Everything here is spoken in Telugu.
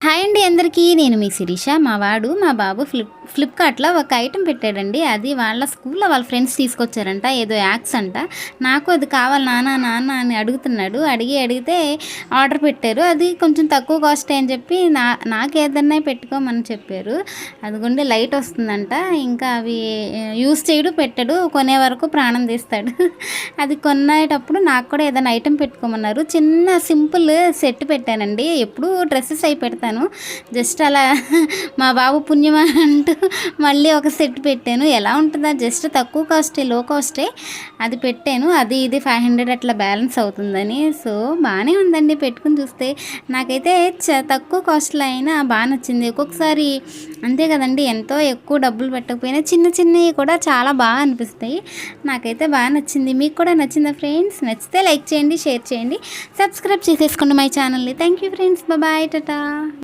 హాయ్ అండి అందరికీ. నేను మీ శిరీష మా వాడు మా బాబు ఫ్లిప్ ఫ్లిప్కార్ట్లో ఒక ఐటెం పెట్టాడండి. అది వాళ్ళ స్కూల్లో వాళ్ళ ఫ్రెండ్స్ తీసుకొచ్చారంట. ఏదో యాక్స్ అంట. నాకు అది కావాలి నాన్న నాన్న అని అడుగుతున్నాడు. అడిగి అడిగితే ఆర్డర్ పెట్టారు. అది కొంచెం తక్కువ కాస్ట్ అని చెప్పి నా నాకేదన్నా పెట్టుకోమని చెప్పారు. అదిగోండి లైట్ వస్తుందంట. ఇంకా అవి యూస్ చేయడు పెట్టడు. కొనే వరకు ప్రాణం తీస్తాడు. అది కొనేటప్పుడు నాకు కూడా ఏదైనా ఐటెం పెట్టుకోమన్నారు. చిన్న సింపుల్ సెట్ పెట్టానండి. ఎప్పుడు డ్రెస్సెస్ అయి పెడతాను. జస్ట్ అలా మా బాబు పుణ్యమా అంటూ మళ్ళీ ఒక సెట్ పెట్టాను. ఎలా ఉంటుందా? జస్ట్ తక్కువ కాస్టే లో కాస్టే అది పెట్టాను. అది ఇది ఫైవ్ హండ్రెడ్ అట్లా బ్యాలెన్స్ అవుతుందని. సో బాగానే ఉందండి పెట్టుకుని చూస్తే. నాకైతే చ తక్కువ కాస్ట్లో అయినా బాగా నచ్చింది. ఒక్కొక్కసారి అంతే కదండి ఎంతో ఎక్కువ డబ్బులు పెట్టకపోయినా చిన్న చిన్నవి కూడా చాలా బాగా అనిపిస్తాయి. నాకైతే బాగా నచ్చింది. మీకు కూడా నచ్చిందా ఫ్రెండ్స్? నచ్చితే లైక్ చేయండి షేర్ చేయండి. సబ్స్క్రైబ్ చేసేసుకోండి మై ఛానల్ని. Thank you friends. Bye tata.